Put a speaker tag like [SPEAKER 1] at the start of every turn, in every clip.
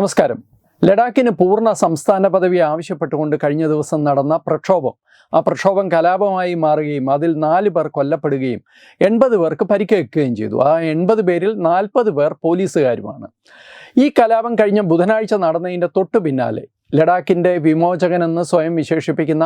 [SPEAKER 1] നമസ്കാരം. ലഡാക്കിന് പൂർണ സംസ്ഥാന പദവി ആവശ്യപ്പെട്ടുകൊണ്ട് കഴിഞ്ഞ ദിവസം നടന്ന പ്രക്ഷോഭം. ആ പ്രക്ഷോഭം കലാപമായി മാറുകയും അതിൽ നാല് പേർ കൊല്ലപ്പെടുകയും എൺപത് പേർക്ക് പരിക്കേൽക്കുകയും ചെയ്തു. ആ എൺപത് പേരിൽ നാൽപ്പത് പേർ പോലീസുകാരുമാണ്. ഈ കലാപം കഴിഞ്ഞ ബുധനാഴ്ച നടന്നതിന്റെ തൊട്ടു പിന്നാലെ ലഡാക്കിന്റെ വിമോചകനെന്ന് സ്വയം വിശേഷിപ്പിക്കുന്ന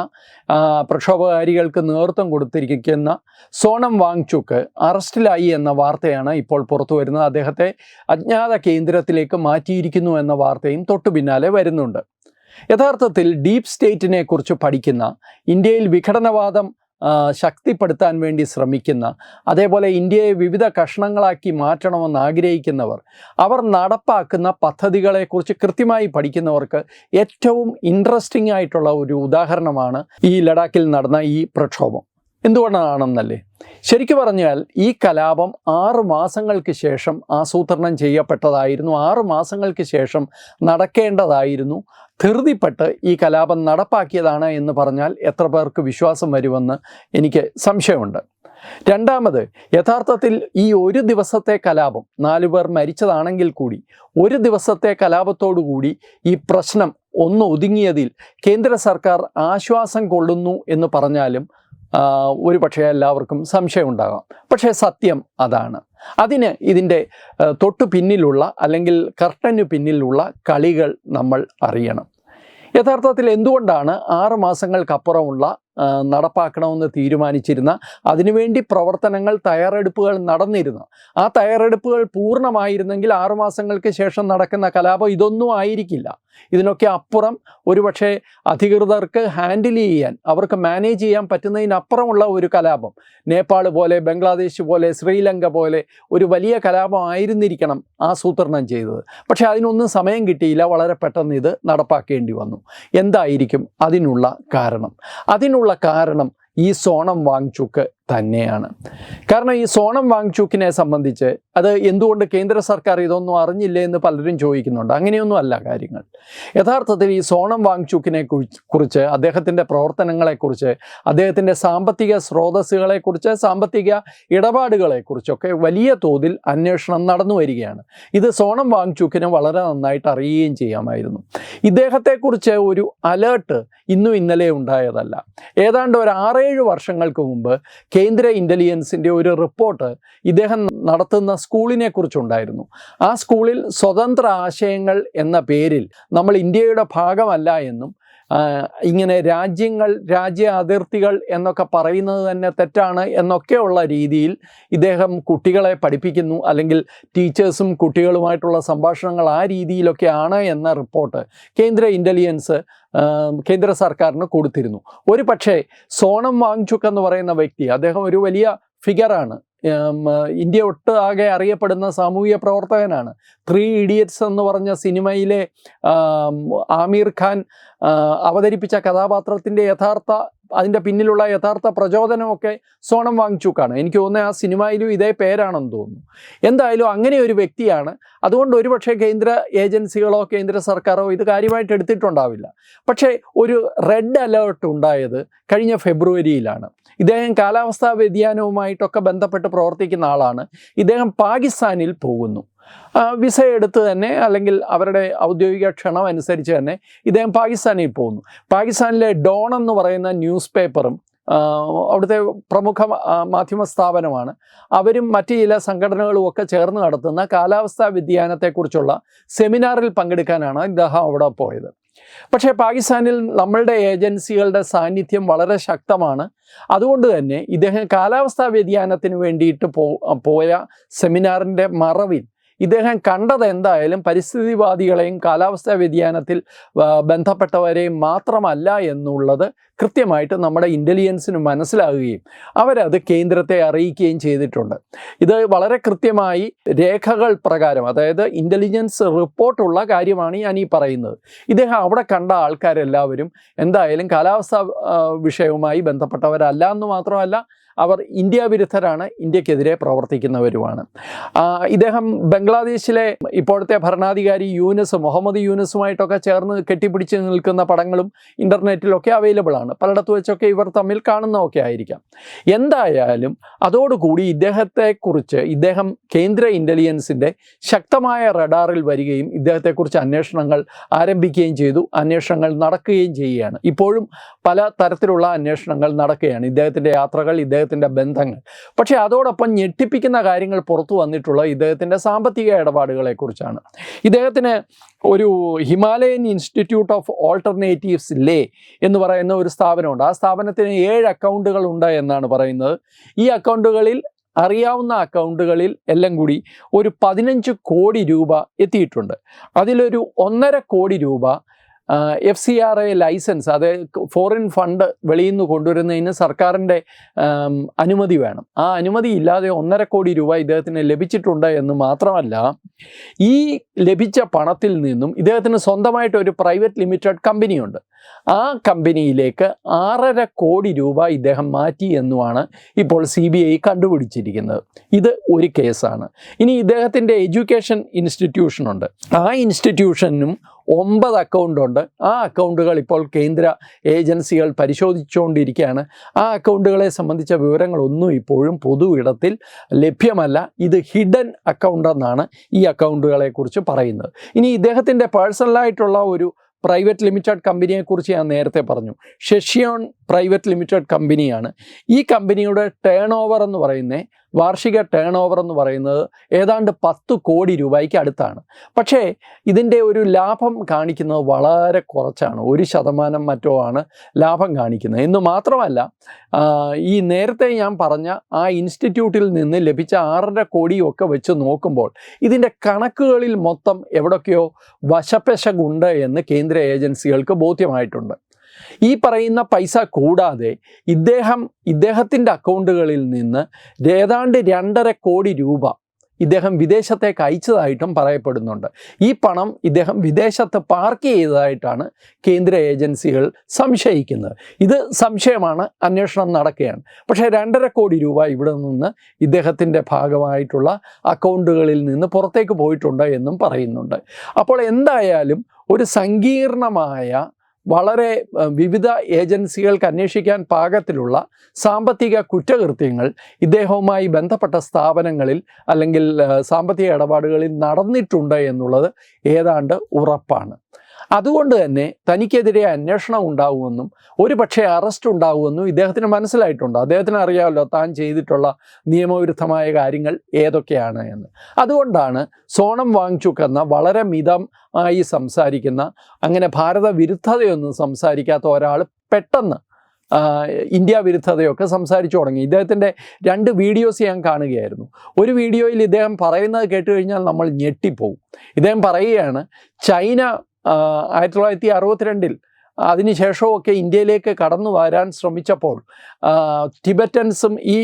[SPEAKER 1] പ്രക്ഷോഭകാരികൾക്ക് നേതൃത്വം കൊടുത്തിരിക്കുന്ന സോണം വാങ്ചുക്ക് അറസ്റ്റിലായി എന്ന വാർത്തയാണ് ഇപ്പോൾ പുറത്തു വരുന്നത്. അദ്ദേഹത്തെ അജ്ഞാത കേന്ദ്രത്തിലേക്ക് മാറ്റിയിരിക്കുന്നു എന്ന വാർത്തയും തൊട്ടു പിന്നാലെ വരുന്നുണ്ട്. യഥാർത്ഥത്തിൽ ഡീപ് സ്റ്റേറ്റിനെ കുറിച്ച് പഠിക്കുന്ന ഇന്ത്യയിൽ വിഘടനവാദം ശക്തിപ്പെടുത്താൻ വേണ്ടി ശ്രമിക്കുന്ന അതേപോലെ ഇന്ത്യയെ വിവിധ കഷ്ണങ്ങളാക്കി മാറ്റണമെന്ന് ആഗ്രഹിക്കുന്നവർ അവർ നടപ്പാക്കുന്ന പദ്ധതികളെക്കുറിച്ച് കൃത്യമായി പഠിക്കുന്നവർക്ക് ഏറ്റവും ഇൻട്രസ്റ്റിംഗ് ആയിട്ടുള്ള ഒരു ഉദാഹരണമാണ് ഈ ലഡാക്കിൽ നടന്ന ഈ പ്രക്ഷോഭം. എന്തുകൊണ്ടാണെന്നല്ലേ? ശരിക്കു പറഞ്ഞാൽ ഈ കലാപം ആറ് മാസങ്ങൾക്ക് ശേഷം ആസൂത്രണം ചെയ്യപ്പെട്ടതായിരുന്നു. ആറ് മാസങ്ങൾക്ക് ശേഷം നടക്കേണ്ടതായിരുന്നു. ധൃതിപ്പെട്ട് ഈ കലാപം നടപ്പാക്കിയതാണ് എന്ന് പറഞ്ഞാൽ എത്ര പേർക്ക് വിശ്വാസം വരുമെന്ന് എനിക്ക് സംശയമുണ്ട്. രണ്ടാമത് യഥാർത്ഥത്തിൽ ഈ ഒരു ദിവസത്തെ കലാപം നാലു പേർ മരിച്ചതാണെങ്കിൽ കൂടി ഒരു ദിവസത്തെ കലാപത്തോടുകൂടി ഈ പ്രശ്നം ഒന്ന് ഒതുങ്ങിയതിൽ കേന്ദ്ര സർക്കാർ ആശ്വാസം കൊള്ളുന്നു എന്ന് പറഞ്ഞാലും ഒരു പക്ഷേ എല്ലാവർക്കും സംശയമുണ്ടാകാം. പക്ഷേ സത്യം അതാണ്. അതിന് ഇതിന്റെ തൊട്ടു പിന്നിലുള്ള അല്ലെങ്കിൽ കർട്ടന് പിന്നിലുള്ള കളികൾ നമ്മൾ അറിയണം. യഥാർത്ഥത്തിൽ എന്തുകൊണ്ടാണ് ആറ് മാസങ്ങൾക്കപ്പുറമുള്ള നടപ്പാക്കണമെന്ന് തീരുമാനിച്ചിരുന്ന അതിനുവേണ്ടി പ്രവർത്തനങ്ങൾ തയ്യാറെടുപ്പുകൾ നടന്നിരുന്നു. ആ തയ്യാറെടുപ്പുകൾ പൂർണമായിരുന്നെങ്കിൽ ആറുമാസങ്ങൾക്ക് ശേഷം നടക്കുന്ന കലാപം ഇതൊന്നും ആയിരിക്കില്ല. ഇതിനൊക്കെ അപ്പുറം ഒരുപക്ഷെ അധികൃതർക്ക് ഹാൻഡിൽ ചെയ്യാൻ അവർക്ക് മാനേജ് ചെയ്യാൻ പറ്റുന്നതിനപ്പുറമുള്ള ഒരു കലാപം. നേപ്പാൾ പോലെ ബംഗ്ലാദേശ് പോലെ ശ്രീലങ്ക പോലെ ഒരു വലിയ കലാപം ആയിരുന്നിരിക്കണം ആസൂത്രണം ചെയ്തത്. പക്ഷേ അതിനൊന്നും സമയം കിട്ടിയില്ല. വളരെ പെട്ടെന്ന് ഇത് നടപ്പാക്കേണ്ടി വന്നു. എന്തായിരിക്കും അതിനുള്ള കാരണം? അതിനുള്ള കാരണം ഈ സോണം വാങ്ചുക്ക് തന്നെയാണ്. കാരണം ഈ സോണം വാങ്ചുക്കിനെ സംബന്ധിച്ച് അത് എന്തുകൊണ്ട് കേന്ദ്ര സർക്കാർ ഇതൊന്നും അറിഞ്ഞില്ലേ എന്ന് പലരും ചോദിക്കുന്നുണ്ട്. അങ്ങനെയൊന്നും അല്ല കാര്യങ്ങൾ. യഥാർത്ഥത്തിൽ ഈ സോണം വാങ്ചുക്കിനെ കുറിച്ച് അദ്ദേഹത്തിന്റെ പ്രവർത്തനങ്ങളെക്കുറിച്ച് അദ്ദേഹത്തിന്റെ സാമ്പത്തിക സ്രോതസ്സുകളെക്കുറിച്ച് സാമ്പത്തിക ഇടപാടുകളെക്കുറിച്ചൊക്കെ വലിയ തോതിൽ അന്വേഷണം നടന്നു വരികയാണ്. ഇത് സോണം വാങ്ചുക്കിന് വളരെ നന്നായിട്ട് അറിയുകയും ചെയ്യാമായിരുന്നു. ഇദ്ദേഹത്തെക്കുറിച്ച് ഒരു അലേർട്ട് ഇന്നും ഇന്നലെ ഉണ്ടായതല്ല. ഏതാണ്ട് ഒരു ആറേഴ് വർഷങ്ങൾക്ക് മുമ്പ് കേന്ദ്ര ഇന്റലിജൻസിന്റെ ഒരു റിപ്പോർട്ട് ഇദ്ദേഹം നടത്തുന്ന സ്കൂളിനെ കുറിച്ചുണ്ടായിരുന്നു ആ സ്കൂളിൽ സ്വതന്ത്ര ആശയങ്ങൾ എന്ന പേരിൽ നമ്മൾ ഇന്ത്യയുടെ ഭാഗമല്ല എന്നും ഇങ്ങനെ രാജ്യങ്ങൾ രാജ്യ അതിർത്തികൾ എന്നൊക്കെ പറയുന്നത് തന്നെ തെറ്റാണ് എന്നൊക്കെയുള്ള രീതിയിൽ ഇദ്ദേഹം കുട്ടികളെ പഠിപ്പിക്കുന്നു. അല്ലെങ്കിൽ ടീച്ചേഴ്സും കുട്ടികളുമായിട്ടുള്ള സംഭാഷണങ്ങൾ ആ രീതിയിലൊക്കെയാണ് എന്ന റിപ്പോർട്ട് കേന്ദ്ര ഇന്റലിജൻസ് കേന്ദ്ര സർക്കാരിന് കൊടുത്തിരുന്നു. ഒരു പക്ഷേ സോണം വാങ്ചുക്ക് എന്ന് പറയുന്ന വ്യക്തി അദ്ദേഹം ഒരു വലിയ ഫിഗറാണ് ഇന്ത്യ ഒട്ടാകെ അറിയപ്പെടുന്ന സാമൂഹിക പ്രവർത്തകനാണ്. ത്രീ ഇഡിയറ്റ്സ് എന്ന് പറഞ്ഞ സിനിമയിലെ ആമീർ ഖാൻ അവതരിപ്പിച്ച കഥാപാത്രത്തിന്റെ യഥാർത്ഥ അതിന്റെ പിന്നിലുള്ള യഥാർത്ഥ പ്രചോദനമൊക്കെ സോണം വാങ്ങിച്ചുക്കാണ് എനിക്ക് തോന്നുന്നത് ആ സിനിമയിലും ഇതേ പേരാണെന്ന് തോന്നുന്നു. എന്തായാലും അങ്ങനെ ഒരു വ്യക്തിയാണ്. അതുകൊണ്ട് ഒരുപക്ഷെ കേന്ദ്ര ഏജൻസികളോ കേന്ദ്ര സർക്കാരോ ഇത് കാര്യമായിട്ട് എടുത്തിട്ടുണ്ടാവില്ല. പക്ഷേ ഒരു റെഡ് അലേർട്ട് ഉണ്ടായത് കഴിഞ്ഞ ഫെബ്രുവരിയിലാണ്. ഇദ്ദേഹം കാലാവസ്ഥാ വ്യതിയാനവുമായിട്ടൊക്കെ ബന്ധപ്പെട്ട് പ്രവർത്തിക്കുന്ന ആളാണ്. ഇദ്ദേഹം പാകിസ്ഥാനിൽ പോകുന്നു. വിസ എടുത്ത് തന്നെ അല്ലെങ്കിൽ അവരുടെ ഔദ്യോഗിക ക്ഷണം അനുസരിച്ച് തന്നെ ഇദ്ദേഹം പാകിസ്ഥാനിൽ പോകുന്നു. പാകിസ്ഥാനിലെ ഡോൺ എന്ന് പറയുന്ന ന്യൂസ് പേപ്പറും അവിടുത്തെ പ്രമുഖ മാധ്യമ സ്ഥാപനമാണ്. അവരും മറ്റ് ചില സംഘടനകളും ഒക്കെ ചേർന്ന് നടത്തുന്ന കാലാവസ്ഥാ വ്യതിയാനത്തെക്കുറിച്ചുള്ള സെമിനാറിൽ പങ്കെടുക്കാനാണ് ഇദ്ദേഹം അവിടെ പോയത്. പക്ഷേ പാകിസ്ഥാനിൽ നമ്മളുടെ ഏജൻസികളുടെ സാന്നിധ്യം വളരെ ശക്തമാണ്. അതുകൊണ്ട് തന്നെ ഇദ്ദേഹം കാലാവസ്ഥാ വ്യതിയാനത്തിന് വേണ്ടിയിട്ട് പോയ സെമിനാറിന്റെ മറവിൽ ഇദ്ദേഹം കണ്ടത് എന്തായാലും പരിസ്ഥിതിവാദികളെയും കാലാവസ്ഥാ വ്യതിയാനത്തിൽ ബന്ധപ്പെട്ടവരെയും മാത്രമല്ല എന്നുള്ളത് കൃത്യമായിട്ട് നമ്മുടെ ഇന്റലിജൻസിന് മനസ്സിലാകുകയും അവരത് കേന്ദ്രത്തെ അറിയിക്കുകയും ചെയ്തിട്ടുണ്ട്. ഇത് വളരെ കൃത്യമായി രേഖകൾ പ്രകാരം അതായത് ഇന്റലിജൻസ് റിപ്പോർട്ടുള്ള കാര്യമാണ് ഞാൻ ഈ പറയുന്നത്. ഇദ്ദേഹം അവിടെ കണ്ട ആൾക്കാരെല്ലാവരും എന്തായാലും കാലാവസ്ഥാ വിഷയവുമായി ബന്ധപ്പെട്ടവരല്ല എന്ന് മാത്രമല്ല അവർ ഇന്ത്യ വിരുദ്ധരാണ് ഇന്ത്യക്കെതിരെ പ്രവർത്തിക്കുന്നവരുമാണ്. ഇദ്ദേഹം ബംഗ്ലാദേശിലെ ഇപ്പോഴത്തെ ഭരണാധികാരി യൂനസ് മുഹമ്മദ് യൂനസുമായിട്ടൊക്കെ ചേർന്ന് കെട്ടിപ്പിടിച്ച് നിൽക്കുന്ന പടങ്ങളും ഇന്റർനെറ്റിലൊക്കെ അവൈലബിൾ ആണ്. പലയിടത്ത് വെച്ചൊക്കെ ഇവർ തമ്മിൽ കാണുന്നതൊക്കെ ആയിരിക്കാം. എന്തായാലും അതോടുകൂടി ഇദ്ദേഹത്തെക്കുറിച്ച് ഇദ്ദേഹം കേന്ദ്ര ഇന്റലിജൻസിന്റെ ശക്തമായ റഡാറിൽ വരികയും ഇദ്ദേഹത്തെക്കുറിച്ച് അന്വേഷണങ്ങൾ ആരംഭിക്കുകയും ചെയ്തു. അന്വേഷണങ്ങൾ നടക്കുകയും ചെയ്യുകയാണ്. ഇപ്പോഴും പല തരത്തിലുള്ള അന്വേഷണങ്ങൾ നടക്കുകയാണ്. ഇദ്ദേഹത്തിന്റെ യാത്രകൾ ഇദ്ദേഹത്തിന്റെ ബന്ധങ്ങൾ. പക്ഷേ അതോടൊപ്പം ഞെട്ടിപ്പിക്കുന്ന കാര്യങ്ങൾ പുറത്തു വന്നിട്ടുള്ള ഇദ്ദേഹത്തിന്റെ സാമ്പത്തിക ഇടപാടുകളെക്കുറിച്ചാണ്. ഇദ്ദേഹത്തിന് ഒരു Himalayan institute of alternatives Leh എന്ന് പറയുന്ന ഒരു സ്ഥാപനമുണ്ട്. ആ സ്ഥാപനത്തിന് ഏഴ് അക്കൗണ്ടുകൾ ഉണ്ട് എന്നാണ് പറയുന്നത്. ഈ അക്കൗണ്ടുകളിൽ അറിയാവുന്ന അക്കൗണ്ടുകളിൽ എല്ലാം കൂടി ഒരു പതിനഞ്ച് കോടി രൂപ എത്തിയിട്ടുണ്ട്. അതിലൊരു ഒന്നര കോടി രൂപ F C R A licence അത് ഫോറിൻ ഫണ്ട് വെളിയിൽ നിന്ന് കൊണ്ടുവരുന്നതിന് സർക്കാരിന്റെ അനുമതി വേണം. ആ അനുമതി ഇല്ലാതെ ഒന്നര കോടി രൂപ ഇദ്ദേഹത്തിന് ലഭിച്ചിട്ടുണ്ട് എന്ന് മാത്രമല്ല ഈ ലഭിച്ച പണത്തിൽ നിന്നും ഇദ്ദേഹത്തിന് സ്വന്തമായിട്ട് ഒരു പ്രൈവറ്റ് ലിമിറ്റഡ് കമ്പനിയുണ്ട് ആ കമ്പനിയിലേക്ക് ആറര കോടി രൂപ ഇദ്ദേഹം മാറ്റി എന്നുമാണ് ഇപ്പോൾ സി ബി ഐ കണ്ടുപിടിച്ചിരിക്കുന്നത്. ഇത് ഒരു കേസാണ്. ഇനി ഇദ്ദേഹത്തിന്റെ എഡ്യൂക്കേഷൻ ഇൻസ്റ്റിറ്റ്യൂഷനുണ്ട് ആ ഇൻസ്റ്റിറ്റ്യൂഷനും ഒമ്പത് അക്കൗണ്ടുണ്ട് ആ അക്കൗണ്ടുകൾ ഇപ്പോൾ കേന്ദ്ര ഏജൻസികൾ പരിശോധിച്ചുകൊണ്ടിരിക്കുകയാണ്. ആ അക്കൗണ്ടുകളെ സംബന്ധിച്ച വിവരങ്ങളൊന്നും ഇപ്പോഴും പൊതു ഇടത്തിൽ ലഭ്യമല്ല. ഇത് ഹിഡൻ അക്കൗണ്ട് എന്നാണ് ഈ അക്കൗണ്ടുകളെക്കുറിച്ച് പറയുന്നത്. ഇനി ഇദ്ദേഹത്തിന്റെ പേഴ്സണലായിട്ടുള്ള ഒരു പ്രൈവറ്റ് ലിമിറ്റഡ് കമ്പനിയെക്കുറിച്ച് ഞാൻ നേരത്തെ പറഞ്ഞു. ഷെഷിയോൺ പ്രൈവറ്റ് ലിമിറ്റഡ് കമ്പനിയാണ്. ഈ കമ്പനിയുടെ ടേൺ ഓവർ എന്ന് പറയുന്നത് വാർഷിക ടേൺ ഓവർ എന്ന് പറയുന്നത് ഏതാണ്ട് പത്ത് കോടി രൂപയ്ക്ക് അടുത്താണ്. പക്ഷേ ഇതിന്റെ ഒരു ലാഭം കാണിക്കുന്നത് വളരെ കുറച്ചാണ്. ഒരു ശതമാനം മറ്റോ ആണ് ലാഭം കാണിക്കുന്നത്. എന്ന് മാത്രമല്ല ഈ നേരത്തെ ഞാൻ പറഞ്ഞ ആ ഇൻസ്റ്റിറ്റ്യൂട്ടിൽ നിന്ന് ലഭിച്ച ആറര കോടിയൊക്കെ വെച്ച് നോക്കുമ്പോൾ ഇതിന്റെ കണക്കുകളിൽ മൊത്തം എവിടൊക്കെയോ വശപ്പശകുണ്ട് എന്ന് കേന്ദ്ര ഏജൻസികൾക്ക് ബോധ്യമായിട്ടുണ്ട്. ഈ പറയുന്ന പൈസ കൂടാതെ ഇദ്ദേഹം ഇദ്ദേഹത്തിന്റെ അക്കൗണ്ടുകളിൽ നിന്ന് ഏതാണ്ട് രണ്ടര കോടി രൂപ ഇദ്ദേഹം വിദേശത്തേക്ക് അയച്ചതായിട്ടും പറയപ്പെടുന്നുണ്ട്. ഈ പണം ഇദ്ദേഹം വിദേശത്ത് പാർക്ക് ചെയ്തതായിട്ടാണ് കേന്ദ്ര ഏജൻസികൾ സംശയിക്കുന്നത്. ഇത് സംശയമാണ് അന്വേഷണം നടക്കുകയാണ്. പക്ഷേ രണ്ടര കോടി രൂപ ഇവിടെ നിന്ന് ഇദ്ദേഹത്തിന്റെ ഭാഗമായിട്ടുള്ള അക്കൗണ്ടുകളിൽ നിന്ന് പുറത്തേക്ക് പോയിട്ടുണ്ട് എന്നും പറയുന്നുണ്ട്. അപ്പോൾ എന്തായാലും ഒരു സങ്കീർണമായ വളരെ വിവിധ ഏജൻസികൾക്ക് അന്വേഷിക്കാൻ പാകത്തിലുള്ള സാമ്പത്തിക കുറ്റകൃത്യങ്ങൾ ഇദ്ദേഹവുമായി ബന്ധപ്പെട്ട സ്ഥാപനങ്ങളിൽ അല്ലെങ്കിൽ സാമ്പത്തിക ഇടപാടുകളിൽ നടന്നിട്ടുണ്ട് എന്നുള്ളത് ഏതാണ്ട് ഉറപ്പാണ്. അതുകൊണ്ട് തന്നെ തനിക്കെതിരെ അന്വേഷണം ഉണ്ടാകുമെന്നും ഒരു പക്ഷേ അറസ്റ്റ് ഉണ്ടാകുമെന്നും ഇദ്ദേഹത്തിന് മനസ്സിലായിട്ടുണ്ട്. അദ്ദേഹത്തിന് അറിയാമല്ലോ താൻ ചെയ്തിട്ടുള്ള നിയമവിരുദ്ധമായ കാര്യങ്ങൾ ഏതൊക്കെയാണ് എന്ന്. അതുകൊണ്ടാണ് സോണം വാങ്ചുക്ക് എന്ന വളരെ മിതമായി സംസാരിക്കുന്ന അങ്ങനെ ഭാരത വിരുദ്ധതയൊന്നും സംസാരിക്കാത്ത ഒരാൾ പെട്ടെന്ന് ഇന്ത്യ വിരുദ്ധതയൊക്കെ സംസാരിച്ചു തുടങ്ങി. ഇദ്ദേഹത്തിന്റെ രണ്ട് വീഡിയോസ് ഞാൻ കാണുകയായിരുന്നു. ഒരു വീഡിയോയിൽ ഇദ്ദേഹം പറയുന്നത് കേട്ട് കഴിഞ്ഞാൽ നമ്മൾ ഞെട്ടിപ്പോവും. ഇദ്ദേഹം പറയുകയാണ് ചൈന ആയിരത്തി തൊള്ളായിരത്തി അറുപത്തിരണ്ടിൽ അതിനുശേഷമൊക്കെ ഇന്ത്യയിലേക്ക് കടന്നു വരാൻ ശ്രമിച്ചപ്പോൾ ടിബറ്റൻസും ഈ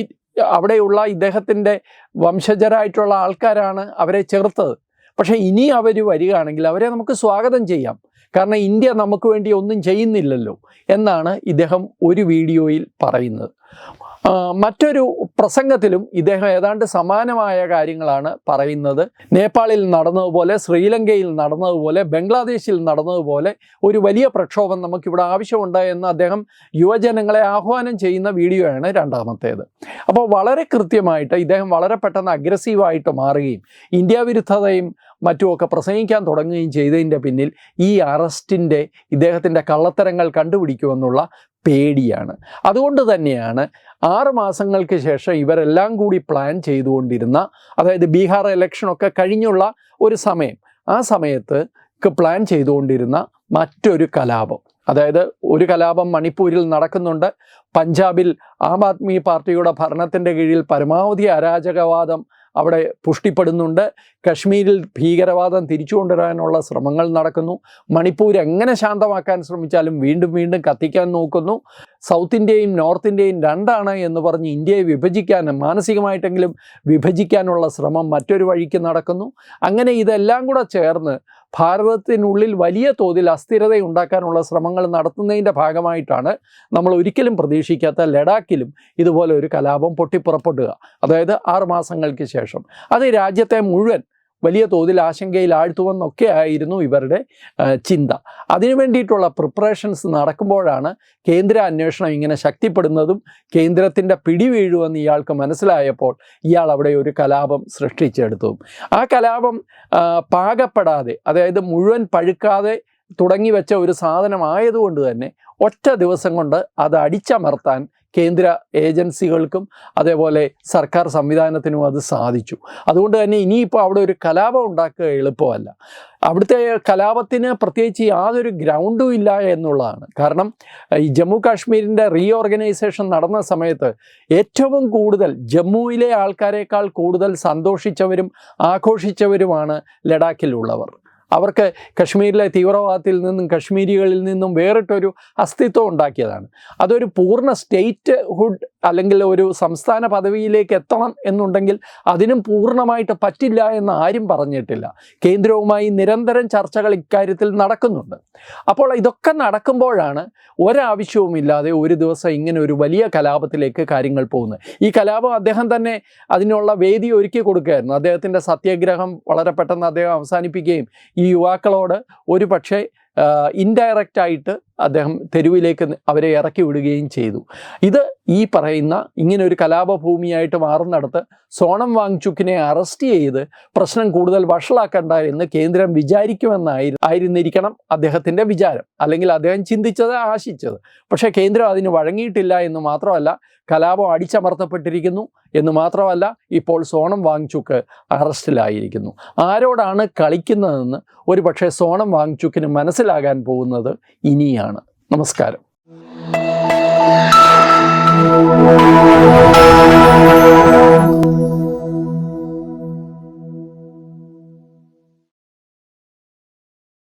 [SPEAKER 1] അവിടെയുള്ള ഇദ്ദേഹത്തിന്റെ വംശജരായിട്ടുള്ള ആൾക്കാരാണ് അവരെ ചേർത്തത് പക്ഷേ ഇനി അവർ വരികയാണെങ്കിൽ അവരെ നമുക്ക് സ്വാഗതം ചെയ്യാം. കാരണം ഇന്ത്യ നമുക്ക് വേണ്ടി ഒന്നും ചെയ്യുന്നില്ലല്ലോ എന്നാണ് ഇദ്ദേഹം ഒരു വീഡിയോയിൽ പറയുന്നത്. മറ്റൊരു പ്രസംഗത്തിലും ഇദ്ദേഹം ഏതാണ്ട് സമാനമായ കാര്യങ്ങളാണ് പറയുന്നത്. നേപ്പാളിൽ നടന്നതുപോലെ ശ്രീലങ്കയിൽ നടന്നതുപോലെ ബംഗ്ലാദേശിൽ നടന്നതുപോലെ ഒരു വലിയ പ്രക്ഷോഭം നമുക്കിവിടെ ആവശ്യമുണ്ട് എന്ന് അദ്ദേഹം യുവജനങ്ങളെ ആഹ്വാനം ചെയ്യുന്ന വീഡിയോയാണ് രണ്ടാമത്തേത്. അപ്പോൾ വളരെ കൃത്യമായിട്ട് ഇദ്ദേഹം വളരെ പെട്ടെന്ന് അഗ്രസീവായിട്ട് മാറുകയും ഇന്ത്യ വിരുദ്ധതയും മറ്റുമൊക്കെ പ്രസംഗിക്കാൻ തുടങ്ങുകയും ചെയ്തതിന്റെ പിന്നിൽ ഈ അറസ്റ്റിന്റെ ഇദ്ദേഹത്തിന്റെ കള്ളത്തരങ്ങൾ കണ്ടുപിടിക്കുമെന്നുള്ള പേടിയാണ്. അതുകൊണ്ട് തന്നെയാണ് ആറ് മാസങ്ങൾക്ക് ശേഷം ഇവരെല്ലാം കൂടി പ്ലാൻ ചെയ്തുകൊണ്ടിരുന്ന അതായത് ബീഹാർ ഇലക്ഷനൊക്കെ കഴിഞ്ഞുള്ള ഒരു സമയം. ആ സമയത്ത് പ്ലാൻ ചെയ്തുകൊണ്ടിരുന്ന മറ്റൊരു കലാപം. അതായത് ഒരു കലാപം മണിപ്പൂരിൽ നടക്കുന്നുണ്ട്. പഞ്ചാബിൽ ആം ആദ്മി പാർട്ടിയുടെ ഭരണത്തിന്റെ കീഴിൽ പരമാവധി അരാജകവാദം അവിടെ പുഷ്ടിപ്പെടുന്നുണ്ട്. കശ്മീരിൽ ഭീകരവാദം തിരിച്ചു കൊണ്ടുവരാനുള്ള ശ്രമങ്ങൾ നടക്കുന്നു. മണിപ്പൂർ എങ്ങനെ ശാന്തമാക്കാൻ ശ്രമിച്ചാലും വീണ്ടും വീണ്ടും കത്തിക്കാൻ നോക്കുന്നു. സൗത്ത് ഇന്ത്യയും നോർത്ത് ഇന്ത്യയും രണ്ടാണ് എന്ന് പറഞ്ഞ് ഇന്ത്യയെ വിഭജിക്കാൻ മാനസികമായിട്ടെങ്കിലും വിഭജിക്കാനുള്ള ശ്രമം മറ്റൊരു വഴിക്ക് നടക്കുന്നു. അങ്ങനെ ഇതെല്ലാം കൂടെ ചേർന്ന് ഭാരതത്തിനുള്ളിൽ വലിയ തോതിൽ അസ്ഥിരത ഉണ്ടാക്കാനുള്ള ശ്രമങ്ങൾ നടത്തുന്നതിന്റെ ഭാഗമായിട്ടാണ് നമ്മൾ ഒരിക്കലും പ്രതീക്ഷിക്കാത്ത ലഡാക്കിലും ഇതുപോലെ ഒരു കലാപം പൊട്ടിപ്പുറപ്പെടുക. അതായത് ആറ് മാസങ്ങൾക്ക് ശേഷം. അത് രാജ്യത്തെ മുഴുവൻ വലിയ തോതിൽ ആശങ്കയിൽ ആഴ്ത്തുമെന്നൊക്കെ ആയിരുന്നു ഇവരുടെ ചിന്ത. അതിനു വേണ്ടിയിട്ടുള്ള പ്രിപ്പറേഷൻസ് നടക്കുമ്പോഴാണ് കേന്ദ്ര അന്വേഷണം ഇങ്ങനെ ശക്തിപ്പെടുന്നതും കേന്ദ്രത്തിന്റെ പിടി വീഴുമെന്ന് ഇയാൾക്ക് മനസ്സിലായപ്പോൾ ഇയാൾ അവിടെ ഒരു കലാപം സൃഷ്ടിച്ചെടുത്തു ആ കലാപം പാകപ്പെടാതെ അതായത് മുഴുവൻ പഴുക്കാതെ തുടങ്ങി വെച്ച ഒരു സാധനമായതുകൊണ്ട് തന്നെ ഒറ്റ ദിവസം കൊണ്ട് അത് അടിച്ചമർത്താൻ കേന്ദ്ര ഏജൻസികൾക്കും അതേപോലെ സർക്കാർ സംവിധാനത്തിനും അത് സാധിച്ചു. അതുകൊണ്ട് തന്നെ ഇനിയിപ്പോൾ അവിടെ ഒരു കലാപം ഉണ്ടാക്കുക എളുപ്പമല്ല. അവിടുത്തെ കലാപത്തിന് പ്രത്യേകിച്ച് യാതൊരു ഗ്രൗണ്ടും ഇല്ല എന്നുള്ളതാണ്. കാരണം ഈ ജമ്മു കാശ്മീരിന്റെ റീഓർഗനൈസേഷൻ നടന്ന സമയത്ത് ഏറ്റവും കൂടുതൽ ജമ്മുവിലെ ആൾക്കാരെക്കാൾ കൂടുതൽ സന്തോഷിച്ചവരും ആഘോഷിച്ചവരുമാണ് ലഡാക്കിലുള്ളവർ. അവർക്ക് കശ്മീരിലെ തീവ്രവാദത്തിൽ നിന്നും കശ്മീരികളിൽ നിന്നും വേറിട്ടൊരു അസ്തിത്വം ഉണ്ടാക്കിയതാണ്. അതൊരു പൂർണ സ്റ്റേറ്റ് ഹുഡ് അല്ലെങ്കിൽ ഒരു സംസ്ഥാന പദവിയിലേക്ക് എത്തണം എന്നുണ്ടെങ്കിൽ അതിനും പൂർണമായിട്ട് പറ്റില്ല എന്ന് ആരും പറഞ്ഞിട്ടില്ല. കേന്ദ്രവുമായി നിരന്തരം ചർച്ചകൾ ഇക്കാര്യത്തിൽ നടക്കുന്നുണ്ട്. അപ്പോൾ ഇതൊക്കെ നടക്കുമ്പോഴാണ് ഒരാവശ്യവുമില്ലാതെ ഒരു ദിവസം ഇങ്ങനെ ഒരു വലിയ കലാപത്തിലേക്ക് കാര്യങ്ങൾ പോകുന്നത്. ഈ കലാപം അദ്ദേഹം തന്നെ അതിനുള്ള വേദി ഒരുക്കി കൊടുക്കുകയായിരുന്നു. അദ്ദേഹത്തിന്റെ സത്യാഗ്രഹം വളരെ പെട്ടെന്ന് അദ്ദേഹം അവസാനിപ്പിക്കുകയും ഈ യുവാക്കളോട് ഒരു പക്ഷേ ഇൻഡയറക്റ്റ് ആയിട്ട് അദ്ദേഹം തെരുവിലേക്ക് അവരെ ഇറക്കി വിടുകയും ചെയ്തു. ഇത് ഈ പറയുന്ന ഇങ്ങനെ ഒരു കലാപഭൂമിയായിട്ട് മാറുന്നിടത്ത് സോണം വാങ്ചുക്കിനെ അറസ്റ്റ് ചെയ്ത് പ്രശ്നം കൂടുതൽ വഷളാക്കണ്ട എന്ന് കേന്ദ്രം വിചാരിക്കുമെന്നായി ആയിരുന്നിരിക്കണം അദ്ദേഹത്തിന്റെ വിചാരം. അല്ലെങ്കിൽ അദ്ദേഹം ചിന്തിച്ചത് ആശിച്ചത്. പക്ഷേ കേന്ദ്രം അതിന് വഴങ്ങിയിട്ടില്ല എന്ന് മാത്രമല്ല കലാപം അടിച്ചമർത്തപ്പെട്ടിരിക്കുന്നു എന്ന് മാത്രമല്ല ഇപ്പോൾ സോണം വാങ്ചുക്ക് അറസ്റ്റിലായിരിക്കുന്നു. ആരോടാണ് കളിക്കുന്നതെന്ന് ഒരു പക്ഷേ സോണം വാങ്ചുക്കിന് മനസ്സിലാകാൻ പോകുന്നത് ഇനിയാണ്. നമസ്കാരം